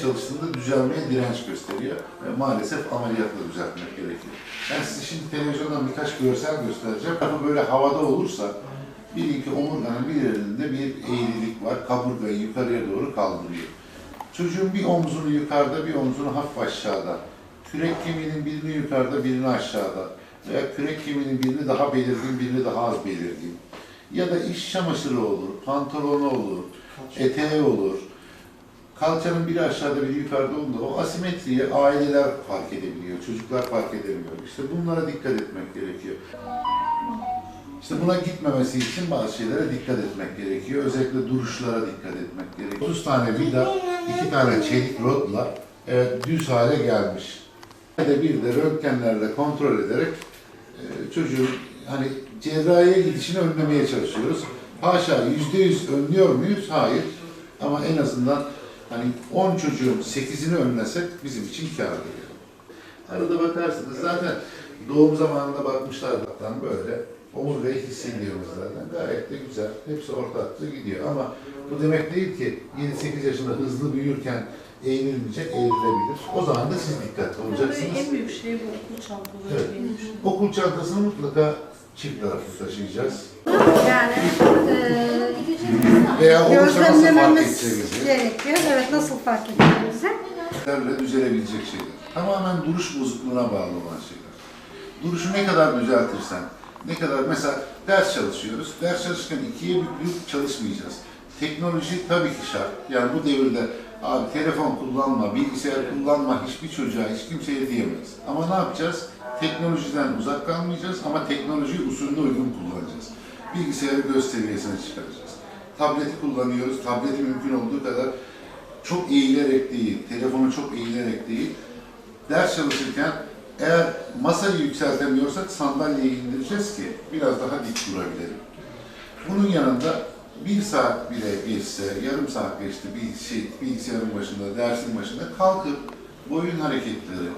çalıştığında düzelmeye direnç gösteriyor. Ve maalesef ameliyatla düzeltmek gerekiyor. Ben size şimdi televizyondan birkaç görsel göstereceğim. Ama böyle havada olursa bilin ki omurganın bir yerinde bir eğrilik var. Kaburgayı yukarıya doğru kaldırıyor. Çocuğun bir omzunu yukarıda, bir omzunu hafif aşağıda. Kürek kemiğinin birini yukarıda, birini aşağıda. Veya kürek kemiğinin birini daha belirgin, birini daha az belirgin. Ya da iş çamaşırı olur, pantolonu olur, eteği olur. Kalçanın biri aşağıda, biri yukarıda olduğunda o asimetriyi aileler fark edebiliyor, çocuklar fark edemiyor. İşte bunlara dikkat etmek gerekiyor. İşte buna gitmemesi için bazı şeylere dikkat etmek gerekiyor. Özellikle duruşlara dikkat etmek gerekiyor. 30 tane vida, 2 tane çelik rodla evet, düz hale gelmiş. Bir de röntgenlerle kontrol ederek e, çocuğun hani cerrahiye gidişini önlemeye çalışıyoruz. Haşa yüzde yüz önlüyor muyuz? Hayır. Ama en azından hani 10 çocuğun 8'ini önlesek bizim için kârlı. Arada bakarsınız zaten doğum zamanında bakmışlar zaten böyle omurgayı hissediyoruz zaten. Gayet de güzel. Hepsi orta hattı gidiyor ama bu demek değil ki 7-8 yaşında hızlı büyürken eğrilmeyecek, eğrilebilir. O zaman da siz dikkatli olacaksınız. En büyük şey bu okul çantaları. Evet. Okul çantasını mutlaka çift taraflı taşıyacağız. Yani eee Veya olursa nasıl fark gözlemlememiz edeceğimizi, gerekiyor. Evet nasıl fark edeceğimizi. Derle düzelebilecek şeyler. Tamamen duruş bozukluğuna bağlı olan şeyler. Duruşu ne kadar düzeltirsen, ne kadar mesela ders çalışıyoruz. Ders çalışırken ikiye bükleyip çalışmayacağız. Teknoloji tabii ki şart. Yani bu devirde abi telefon kullanma, bilgisayar kullanma hiçbir çocuğa, hiç kimseye diyemeyiz. Ama ne yapacağız? Teknolojiden uzak kalmayacağız ama teknolojiyi usulüne uygun kullanacağız. Bilgisayarı göz seviyesine çıkaracağız. Tableti kullanıyoruz. Tableti mümkün olduğu kadar çok eğilerek değil, telefonu çok eğilerek değil, ders çalışırken eğer masayı yükseltemiyorsak sandalyeyi indireceğiz ki biraz daha dik durabilelim. Bunun yanında bir saat bile geçse, yarım saat geçti bir şey, bilgisayarın başında, dersin başında kalkıp boyun hareketleri,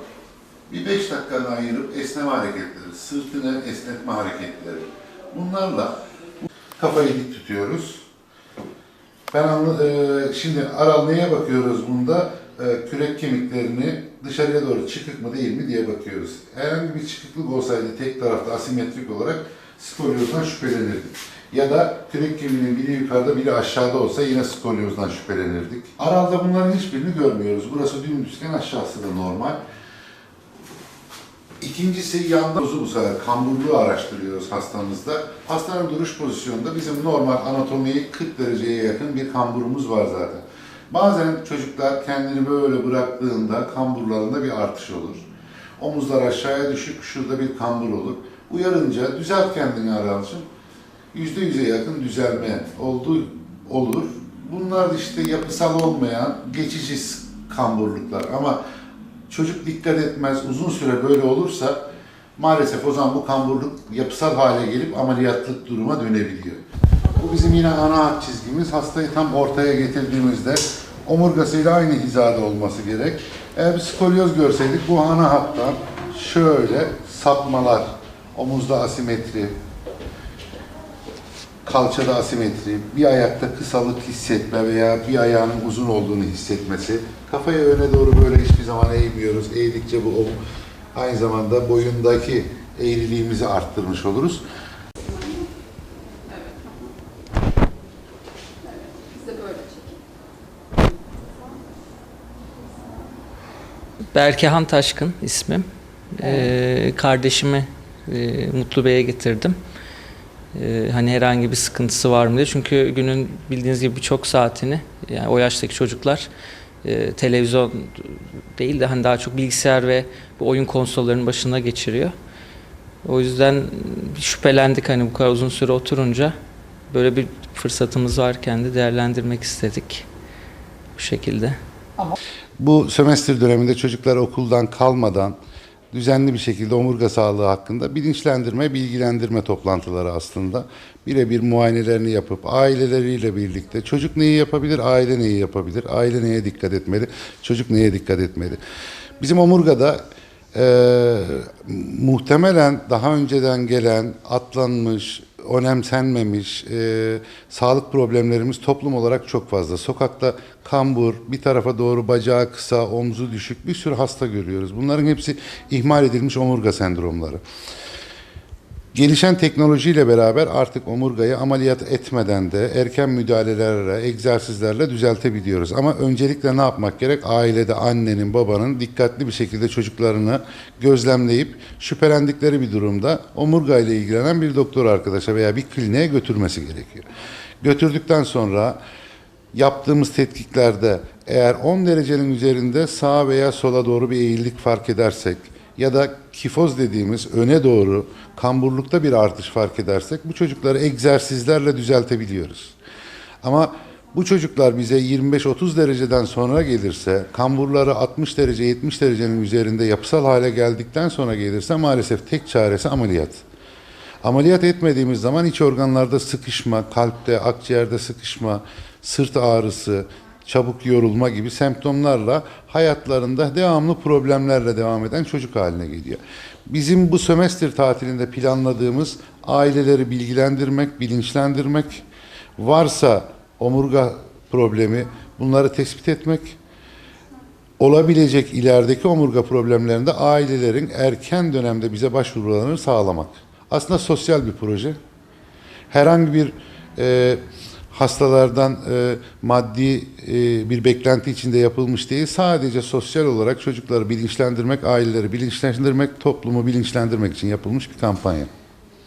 bir beş dakikanı ayırıp esneme hareketleri, sırtını esnetme hareketleri. Bunlarla kafayı dik tutuyoruz. Ben anla, e, şimdi Aral bakıyoruz bunda? E, kürek kemiklerini dışarıya doğru çıkık mı değil mi diye bakıyoruz. Herhangi bir çıkıklık olsaydı tek tarafta asimetrik olarak skolyozdan şüphelenirdik. Ya da kürek kemiğinin biri yukarıda biri aşağıda olsa yine skolyozdan şüphelenirdik. Aral'da bunların hiçbirini görmüyoruz. Burası dümdüzken aşağısı da normal. İkincisi yanda bu sefer kamburluğu araştırıyoruz hastamızda. Hastanın duruş pozisyonunda bizim normal anatomiyi 40 dereceye yakın bir kamburumuz var zaten. Bazen çocuklar kendini böyle bıraktığında kamburlarında bir artış olur. Omuzlar aşağıya düşük, şurada bir kambur olur. Uyarınca düzelt kendini Aralcığım. Yüzde yüze yakın düzelme oldu, olur. Bunlar işte yapısal olmayan geçici kamburluklar ama çocuk dikkat etmez, uzun süre böyle olursa maalesef o zaman bu kamburluk yapısal hale gelip ameliyatlık duruma dönebiliyor. Bu bizim yine ana hat çizgimiz. Hastayı tam ortaya getirdiğimizde omurgasıyla aynı hizada olması gerek. Eğer bir skolyoz görseydik bu ana hattan şöyle sapmalar, omuzda asimetri, kalçada asimetri, bir ayakta kısalık hissetme veya bir ayağının uzun olduğunu hissetmesi. Kafayı öne doğru böyle hiçbir zaman eğmiyoruz. Eğdikçe bu aynı zamanda boyundaki eğriliğimizi arttırmış oluruz. Berkehan Taşkın ismim. Ee, kardeşimi e, Mutlu Bey'e getirdim. Ee, hani herhangi bir sıkıntısı var mı diye. Çünkü günün bildiğiniz gibi birçok saatini yani o yaştaki çocuklar e, televizyon değil de hani daha çok bilgisayar ve bu oyun konsollarının başına geçiriyor. O yüzden şüphelendik hani bu kadar uzun süre oturunca böyle bir fırsatımız varken de değerlendirmek istedik. Bu şekilde. Bu sömestr döneminde çocuklar okuldan kalmadan düzenli bir şekilde omurga sağlığı hakkında bilinçlendirme, bilgilendirme toplantıları aslında. Birebir muayenelerini yapıp aileleriyle birlikte çocuk neyi yapabilir, aile neyi yapabilir, aile neye dikkat etmeli, çocuk neye dikkat etmeli. Bizim omurgada eee, muhtemelen daha önceden gelen, atlanmış, önemsenmemiş, e, sağlık problemlerimiz toplum olarak çok fazla. Sokakta kambur, bir tarafa doğru bacağı kısa, omzu düşük bir sürü hasta görüyoruz. Bunların hepsi ihmal edilmiş omurga sendromları. Gelişen teknolojiyle beraber artık omurgayı ameliyat etmeden de erken müdahalelerle, egzersizlerle düzeltebiliyoruz. Ama öncelikle ne yapmak gerek? Ailede annenin, babanın dikkatli bir şekilde çocuklarını gözlemleyip şüphelendikleri bir durumda omurgayla ilgilenen bir doktor arkadaşa veya bir kliniğe götürmesi gerekiyor. Götürdükten sonra yaptığımız tetkiklerde eğer 10 derecenin üzerinde sağa veya sola doğru bir eğrilik fark edersek ya da kifoz dediğimiz öne doğru kamburlukta bir artış fark edersek bu çocukları egzersizlerle düzeltebiliyoruz. Ama bu çocuklar bize 25-30 dereceden sonra gelirse, kamburları 60 derece 70 derecenin üzerinde yapısal hale geldikten sonra gelirse maalesef tek çaresi ameliyat. Ameliyat etmediğimiz zaman iç organlarda sıkışma, kalpte, akciğerde sıkışma, sırt ağrısı, çabuk yorulma gibi semptomlarla hayatlarında devamlı problemlerle devam eden çocuk haline geliyor. Bizim bu sömestr tatilinde planladığımız aileleri bilgilendirmek, bilinçlendirmek, varsa omurga problemi bunları tespit etmek, olabilecek ilerideki omurga problemlerinde ailelerin erken dönemde bize başvurularını sağlamak. Aslında sosyal bir proje. Herhangi bir e, hastalardan e, maddi e, bir beklenti içinde yapılmış değil. Sadece sosyal olarak çocukları bilinçlendirmek, aileleri bilinçlendirmek, toplumu bilinçlendirmek için yapılmış bir kampanya.